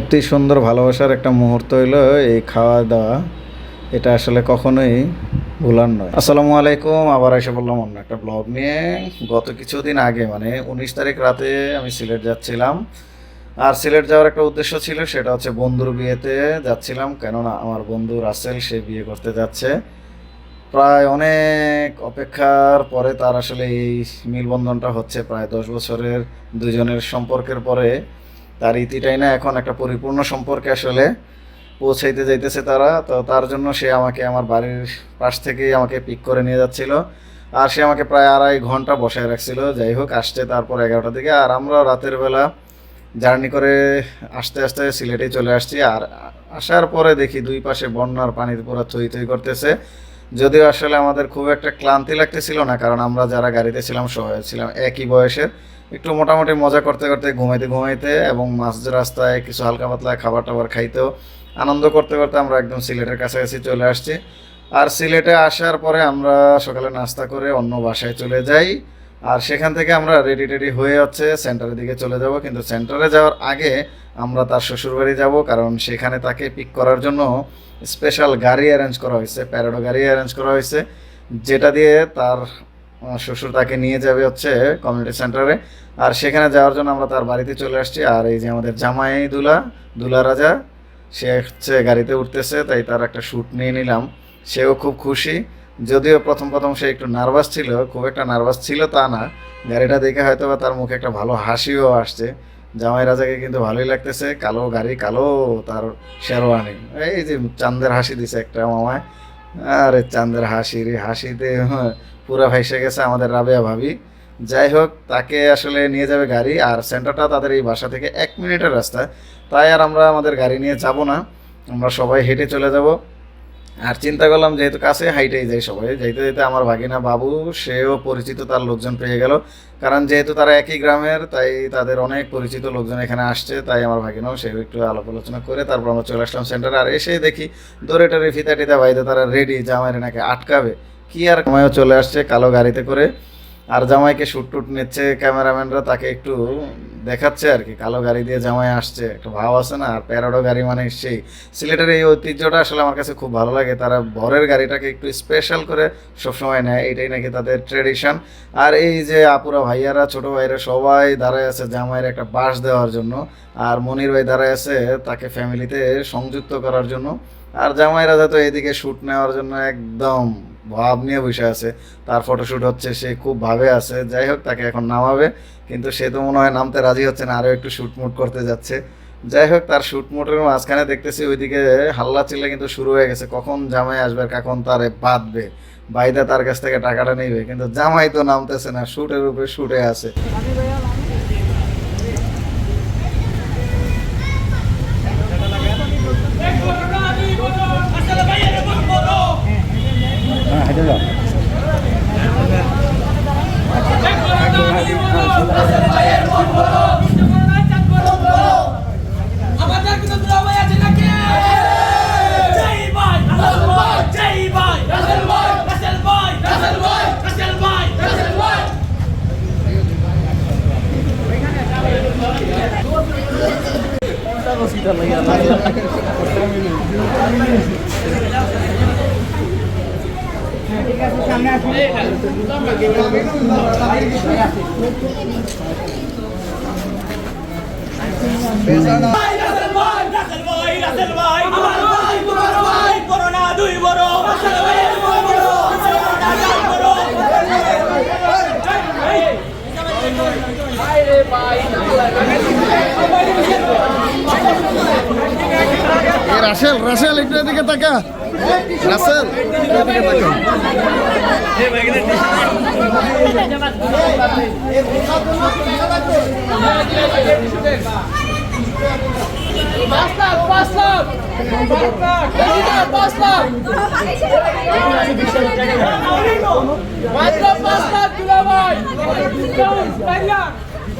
অতি সুন্দর ভালোবাসার একটা মুহূর্ত হইল এই খাওয়া দাওয়া। এটা আসলে কখনোই ভুলার নয়। আসসালামু আলাইকুম, আবার এসে বললাম অন্য একটা ব্লগ নিয়ে। গত কিছুদিন আগে মানে উনিশ তারিখ রাতে আমি সিলেট যাচ্ছিলাম। আর সিলেট যাওয়ার একটা উদ্দেশ্য ছিল, সেটা হচ্ছে বন্ধুর বিয়েতে যাচ্ছিলাম। কেননা আমার বন্ধু রাসেল, সে বিয়ে করতে যাচ্ছে। প্রায় অনেক অপেক্ষার পরে তার আসলে এই মিলবন্ধনটা হচ্ছে প্রায় দশ বছরের দুজনের সম্পর্কের পরে। তার ইতিটাই না, এখন একটা পরিপূর্ণ সম্পর্কে আসলে পৌঁছাইতে যাইতেছে তারা। তো তার জন্য সে আমাকে আমার বাড়ির পাশ থেকেই আমাকে পিক করে নিয়ে যাচ্ছিল। আর সে আমাকে প্রায় আড়াই ঘণ্টা বসায় রাখছিল। যাই হোক, আসছে তারপর এগারোটা দিকে। আর আমরা রাতের বেলা জার্নি করে আস্তে আস্তে সিলেটে চলে আসছি। আর আসার পরে দেখি দুই পাশে বন্যার পানির পুরো থই থই করতেছে। যদিও আসলে আমাদের খুব একটা ক্লান্তি লাগতেছিল না, কারণ আমরা যারা গাড়িতে ছিলাম, সবাই ছিলাম একই বয়সের। একটু মোটামুটি মজা করতে করতে ঘুমাইতে ঘুমাইতে এবং মাঝ রাস্তায় কিছু হালকা পাতলা খাবার টাবার খাইতেও আনন্দ করতে করতে আমরা একদম সিলেটের কাছাকাছি চলে আসছি। আর সিলেটে আসার পরে আমরা সকালে নাস্তা করে অন্য বাসায় চলে যাই। আর সেখান থেকে আমরা রেডি টেডি হয়ে হচ্ছে সেন্টারের দিকে চলে যাব। কিন্তু সেন্টারে যাওয়ার আগে আমরা তার শ্বশুরবাড়ি যাব কারণ সেখানে তাকে পিক করার জন্য স্পেশাল গাড়ি অ্যারেঞ্জ করা হয়েছে, প্যারাডো গাড়ি অ্যারেঞ্জ করা হয়েছে, যেটা দিয়ে তার শ্বশুর তাকে নিয়ে যাবে হচ্ছে কমিউনিটি সেন্টারে আর সেখানে যাওয়ার জন্য আমরা তার বাড়িতে চলে আসছি। আর এই যে আমাদের জামাই দুলা দুলা রাজা সে হচ্ছে গাড়িতে উঠতেছে তাই তার একটা শ্যুট নিয়ে নিলাম। সেও খুব খুশি। যদিও প্রথম প্রথম সে একটু নার্ভাস ছিল খুব একটা নার্ভাস ছিল তা না। গাড়িটা দেখে হয়তো বা তার মুখে একটা ভালো হাসিও আসছে। জামাই রাজাকে কিন্তু ভালোই লাগতেছে। কালো গাড়ি কালো তার শেরওয়ানি। এই যে চাঁদের হাসি দিছে একটা মামায়। আরে চাঁদের হাসি রে হাসিতে হ্যাঁ, পুরা ভাইসে গেছে আমাদের রাবেয়া ভাবি। যাই হোক, তাকে আসলে নিয়ে যাবে গাড়ি, আর সেন্টারটা তাদের এই বাসা থেকে এক মিনিটের রাস্তা। তাই আর আমরা আমাদের গাড়ি নিয়ে যাব না। আমরা সবাই হেঁটে চলে যাব। আর চিন্তা করলাম, যেহেতু কাছে হাইটেই যাই সবাই, যাইতে যাইতে আমার ভাগিনা বাবু, সেও পরিচিত, তার লোকজন পেয়ে গেল। কারণ যেহেতু তারা একই গ্রামের, তাই তাদের অনেক পরিচিত লোকজন এখানে আসছে, তাই আমার ভাগিনাও সেও একটু আলাপ আলোচনা করে তারপর আমরা চলে আসলাম সেন্টারে। আর এসে দেখি দৌড়ে টরে ফিতা টিতা বাইরে তারা রেডি জামাইরে নাকি আটকাবে। কি আর সময়ও চলে আসছে কালো গাড়িতে করে। আর জামাইকে শুট টুট নিচ্ছে ক্যামেরাম্যানরা, তাকে একটু দেখাচ্ছে আর কি। কালো গাড়ি দিয়ে জামাই আসছে। একটা ভাব আছে না, আর প্যারাডো গাড়ি মানে সেই সিলেটের এই ঐতিহ্যটা আসলে আমার কাছে খুব ভালো লাগে। তারা বরের গাড়িটাকে একটু স্পেশাল করে সবসময় নেয়। এটাই নাকি তাদের ট্রেডিশন আর এই যে আপুরা ভাইয়ারা, ছোট ভাইরা সবাই দাঁড়ায় আছে জামাইয়ের একটা বাস দেওয়ার জন্য। আর মনির ভাই দাঁড়ায় আছে তাকে ফ্যামিলিতে সংযুক্ত করার জন্য। আর জামাইরা যাতে এদিকে শ্যুট নেওয়ার জন্য একদম ভাব নিয়ে বসে আছে। তার ফটোশ্যুট হচ্ছে, সে খুব ভাবে আছে। যাই হোক, তাকে এখন নামাবে। কিন্তু সে তো মনে হয় নামতে রাজি হচ্ছে না আরও একটু শ্যুটমুট করতে যাচ্ছে। যাই হোক, তার শ্যুটমুটের মাঝখানে দেখতেছি ওইদিকে হাল্লা চিল্লা কিন্তু শুরু হয়ে গেছে। কখন জামাই আসবে কখন তারে বাঁধবে? বাইদা তার কাছ থেকে টাকাটা নেবে। কিন্তু জামাই তো নামতেছে না শ্যুটের উপরে শ্যুটে আছে আমাদের কিন্তু দুলাভাই আছে নাকি জয় ভাই রাসেল ভাই জয় ভাই রাসেল ভাই রাসেল ভাই রাসেল ভাই রাসেল ভাই রাসেল ভাই ভাই রাসেল ভাই রাসেল ভাই রাসেল ভাই আমার ভাই তোমার ভাই করোনা দুই বড় ভাই বড় এ রাসেল রাসেল একটু এদিকে তাকা। রাসেল এদিকে তাকা। পাঁচ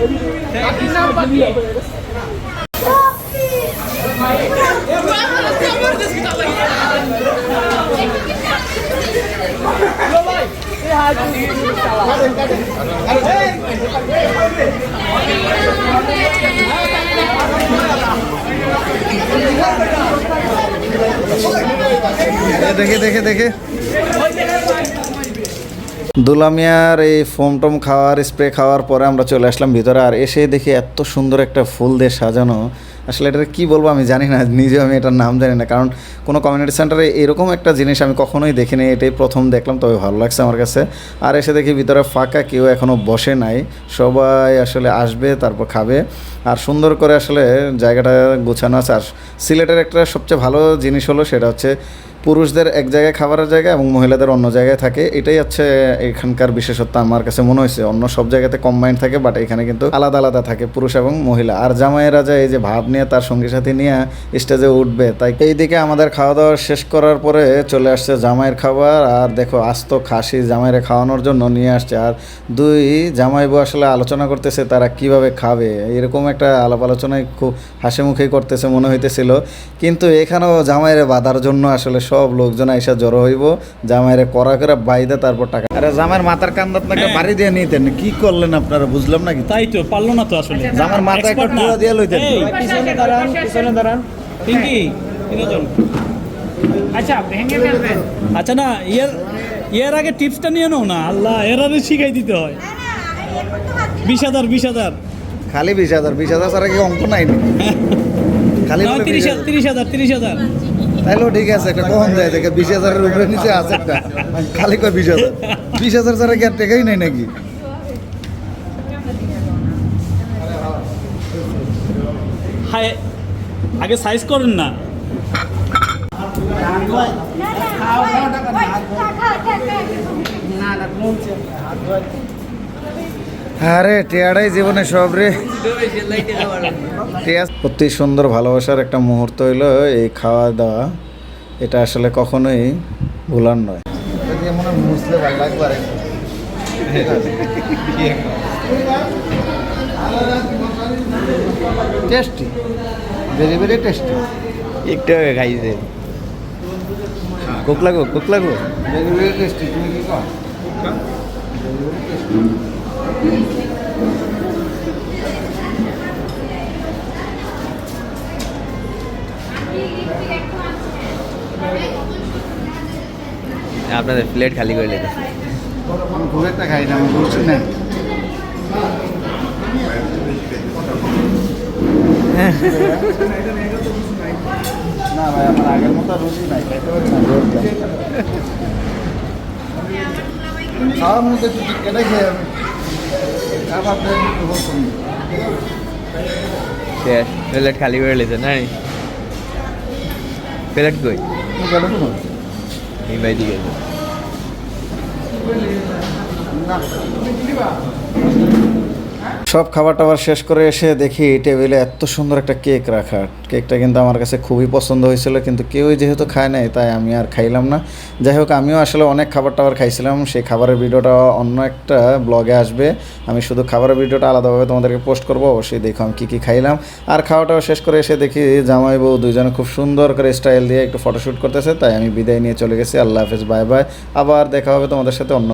মিট দিয়ে শুনে এ দেখে দেখে দেখে দুলামিয়ার এই ফোম টম খাওয়ার, স্প্রে খাওয়ার পরে আমরা চলে আসলাম ভিতরে আর এসে দেখি এত সুন্দর একটা ফুল দিয়ে সাজানো। আসলে এটা কি বলব আমি জানি না, নিজেও আমি এটার নাম জানি না। কারণ কোনো কমিউনিটি সেন্টারে এরকম একটা জিনিস আমি কখনোই দেখিনি, এটাই প্রথম দেখলাম, তবে ভালো লাগছে আমার কাছে। আর এসে দেখি ভিতরে ফাঁকা, কেউ এখনও বসে নাই। সবাই আসলে আসবে, তারপর খাবে। আর সুন্দর করে আসলে জায়গাটা গোছানো আছে। আর সিলেটের একটা সবচেয়ে ভালো জিনিস হলো সেটা হচ্ছে পুরুষদের এক জায়গায় খাবারের জায়গা এবং মহিলাদের অন্য জায়গায় থাকে, এটাই হচ্ছে এখানকার বিশেষত্ব আমার কাছে মনে হয়েছে। অন্য সব জায়গাতে কম্বাইন্ড থাকে বাট এখানে কিন্তু আলাদা আলাদা থাকে, পুরুষ এবং মহিলা। আর জামাইয়েরা রাজা এই যে ভাব নিয়ে তার সঙ্গী সাথী নিয়ে স্টেজে উঠবে, তাই এইদিকে আমাদের খাওয়া দাওয়া শেষ করার পরে চলে আসছে জামাইয়ের খাবার। আর দেখো, আস্ত খাসি জামাইরে খাওয়ানোর জন্য নিয়ে আসছে। আর দুই, জামাই বউ আসলে আলোচনা করতেছে তারা কীভাবে খাবে। এরকম একটা আলাপ আলোচনায় খুব হাসি মুখেই করতেছে মনে হইতেছিল। কিন্তু এখানেও জামাইরে বাঁধার জন্য আসলে সব লোকজন এসে জড়ো হইব জামাইরে করা করে বাইদে তারপর টাকা আরে জামাইয়ের মাথার কান্দ আপনাকে বাড়ি দিয়ে নিতেন কি করলেন আপনারা বুঝলাম নাকি? তাই তো পারল না তো আসলে। জামার মাথা একটা। টুয়া দিয়ে লইতেন। পিছনে দাঁড়ান পিছনে দাঁড়ান। পিঙ্কি তিনজন আচ্ছা ভেঙে ফেলবেন। আচ্ছা না এর এর আগে টিপসটা নিয়ে নাও না আল্লাহ এর আগে শিখাই দিতে হয়। বিশ হাজার বিশ হাজার। খালি বিশ হাজার বিশ হাজার ছাড়া কি অঙ্ক নাই নি? খালি তিরিশ হাজার। তিরিশ হাজার তিরিশ হাজার। তাইলেও ঠিক আছে একটা কখন যায় দেখে বিশ হাজারের উপরে নিচে আছে একটা খালি কয় বিশ হাজার বিশ হাজার ছাড়া কি আর টেকাই নাই নাকি হায় আগে সাইজ করেন না আরে টেয়ারাই জীবনে সব রে। অতি সুন্দর ভালোবাসার একটা মুহূর্ত হইল এই খাওয়া দাওয়া। এটা আসলে কখনোই ভুলার নয়। টেস্টি। ভেরি ভেরি টেস্টি একটু আগে খাইছে। কোক লাগো কোক লাগো। ভেরি ভেরি টেস্টি তুমি কি কও আপনাদের প্লেট খালি করে লেগে আমি খুব একটা খাই না আমি বলছি না না ভাই আমার আগের মতো রুচি নাই খাইতে পারি না জোর দেয়। খাওয়ার মধ্যে একটু কেটে খেয়ে আমি শেষ প্লেট খালি করে লেছে নাই প্লেট কই? ভাই দিকে সব খাবার টাবার শেষ করে এসে দেখি টেবিলে এত সুন্দর একটা কেক রাখা। কেকটা কিন্তু আমার কাছে খুবই পছন্দ হয়েছিল, কিন্তু কেউই যেহেতু খায় নাই, তাই আমি আর খাইলাম না। যাই হোক, আমিও আসলে অনেক খাবার টাবার খাইছিলাম, সেই খাবারের ভিডিওটা অন্য একটা ব্লগে আসবে। আমি শুধু খাবারের ভিডিওটা আলাদাভাবে তোমাদেরকে পোস্ট করব, অবশ্যই দেখো আমি কী কী খাইলাম। আর খাওয়াটাও শেষ করে এসে দেখি জামাই বউ দুজনে খুব সুন্দর করে স্টাইল দিয়ে একটু ফটোশ্যুট করতেছে, তাই আমি বিদায় নিয়ে চলে গেছি। আল্লাহ হাফেজ, বাই বাই। আবার দেখা হবে তোমাদের সাথে অন্য